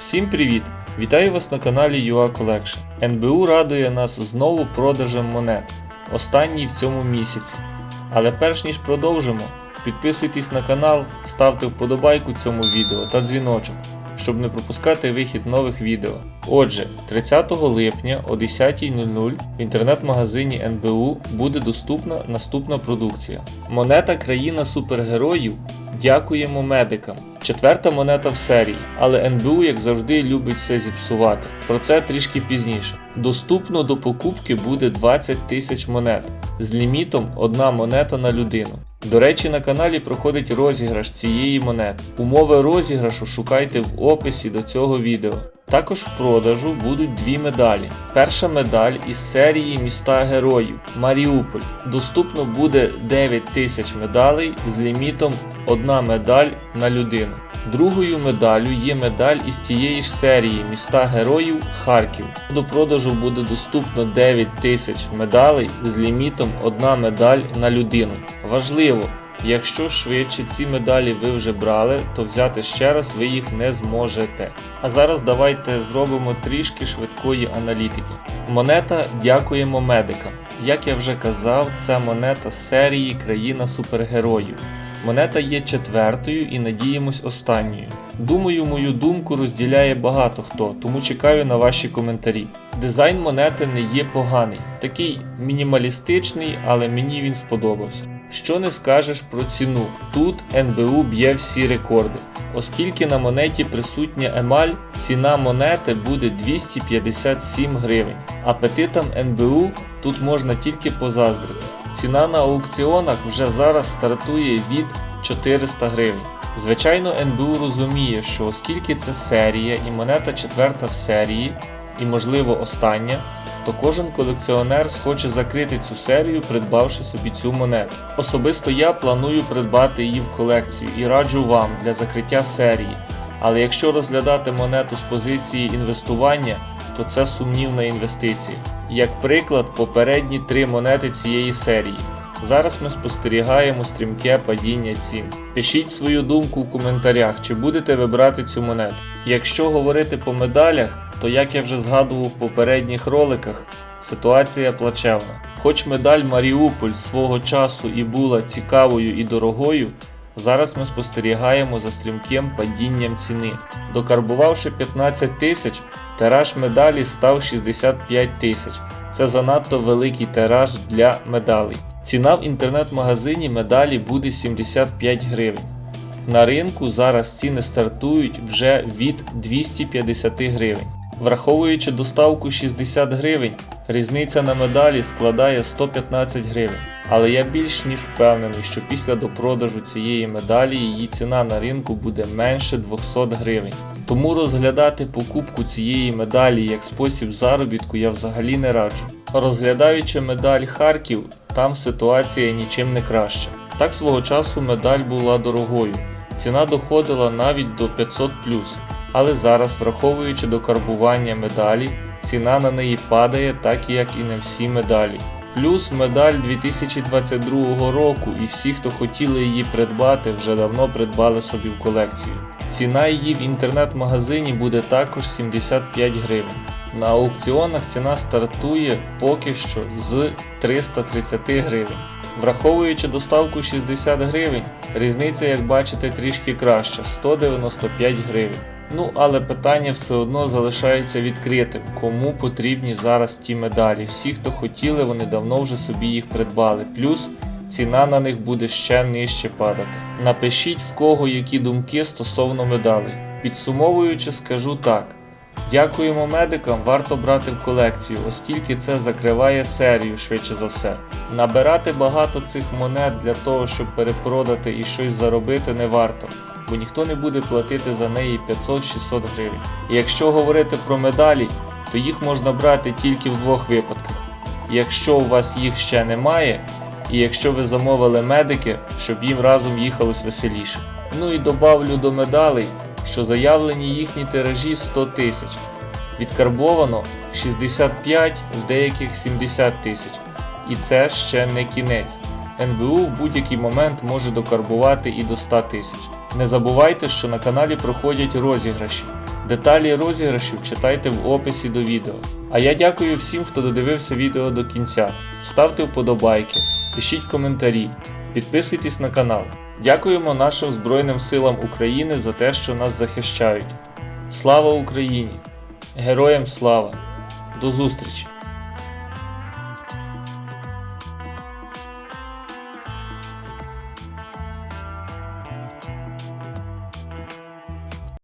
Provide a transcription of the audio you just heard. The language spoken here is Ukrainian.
Всім привіт! Вітаю вас на каналі UA Collection. НБУ радує нас знову продажем монет, останній в цьому місяці. Але перш ніж продовжимо, підписуйтесь на канал, ставте вподобайку цьому відео та дзвіночок, щоб не пропускати вихід нових відео. Отже, 30 липня о 10.00 в інтернет-магазині НБУ буде доступна наступна продукція. Монета країна супергероїв Дякуємо медикам. Четверта монета в серії, але НБУ, як завжди, любить все зіпсувати. Про це трішки пізніше. Доступно до покупки буде 20 тисяч монет з лімітом одна монета на людину. До речі, на каналі проходить розіграш цієї монети. Умови розіграшу шукайте в описі до цього відео. Також в продажу будуть дві медалі. Перша медаль із серії Міста Героїв Маріуполь. Доступно буде 9 тисяч медалей з лімітом одна медаль на людину. Другою медаллю є медаль із цієї ж серії Міста Героїв Харків. До продажу буде доступно 9 тисяч медалей з лімітом одна медаль на людину. Важливо! Якщо швидше ці медалі ви вже брали, то взяти ще раз ви їх не зможете. А зараз давайте зробимо трішки швидкої аналітики. Монета Дякуємо медикам. Як я вже казав, це монета з серії Країна супергероїв. Монета є четвертою і надіємось останньою. Думаю, мою думку розділяє багато хто, тому чекаю на ваші коментарі. Дизайн монети не є поганий, такий мінімалістичний, але мені він сподобався. Що не скажеш про ціну? Тут НБУ б'є всі рекорди. Оскільки на монеті присутня емаль, ціна монети буде 257 гривень. Апетитам НБУ тут можна тільки позаздрити. Ціна на аукціонах вже зараз стартує від 400 гривень. Звичайно, НБУ розуміє, що оскільки це серія і монета четверта в серії, і можливо остання, то кожен колекціонер схоче закрити цю серію, придбавши собі цю монету. Особисто я планую придбати її в колекцію і раджу вам для закриття серії. Але якщо розглядати монету з позиції інвестування, то це сумнівна інвестиція. Як приклад, попередні три монети цієї серії. Зараз ми спостерігаємо стрімке падіння цін. Пишіть свою думку в коментарях, чи будете ви брати цю монету. Якщо говорити по медалях, то як я вже згадував в попередніх роликах, ситуація плачевна. Хоч медаль Маріуполь свого часу і була цікавою і дорогою, зараз ми спостерігаємо за стрімким падінням ціни. Докарбувавши 15 тисяч, тираж медалі став 65 тисяч. Це занадто великий тираж для медалей. Ціна в інтернет-магазині медалі буде 75 гривень. На ринку зараз ціни стартують вже від 250 гривень. Враховуючи доставку 60 гривень, різниця на медалі складає 115 гривень. Але я більш ніж впевнений, що після допродажу цієї медалі її ціна на ринку буде менше 200 гривень. Тому розглядати покупку цієї медалі як спосіб заробітку я взагалі не раджу. Розглядаючи медаль Харків, там ситуація нічим не краща. Так свого часу медаль була дорогою, ціна доходила навіть до 500 але зараз, враховуючи докарбування медалі, ціна на неї падає, так як і на всі медалі. Плюс медаль 2022 року, і всі, хто хотіли її придбати, вже давно придбали собі в колекцію. Ціна її в інтернет-магазині буде також 75 гривень. На аукціонах ціна стартує поки що з 330 гривень. Враховуючи доставку 60 гривень, різниця, як бачите, трішки краща 195 гривень. Ну, але питання все одно залишається відкритим, кому потрібні зараз ті медалі. Всі, хто хотіли, вони давно вже собі їх придбали. Плюс ціна на них буде ще нижче падати. Напишіть в кого які думки стосовно медалей. Підсумовуючи, скажу так. Дякуємо медикам, варто брати в колекцію, оскільки це закриває серію швидше за все. Набирати багато цих монет для того, щоб перепродати і щось заробити, не варто, бо ніхто не буде платити за неї 500-600 гривень. І якщо говорити про медалі, то їх можна брати тільки в двох випадках. Якщо у вас їх ще немає, і якщо ви замовили медики, щоб їм разом їхалось веселіше. Ну і добавлю до медалей що заявлені їхні тиражі 100 тисяч. Відкарбовано 65 в деяких 70 тисяч. І це ще не кінець. НБУ в будь-який момент може докарбувати і до 100 тисяч. Не забувайте, що на каналі проходять розіграші. Деталі розіграшів читайте в описі до відео. А я дякую всім, хто додивився відео до кінця. Ставте вподобайки, пишіть коментарі, підписуйтесь на канал. Дякуємо нашим Збройним силам України за те, що нас захищають. Слава Україні! Героям слава! До зустрічі!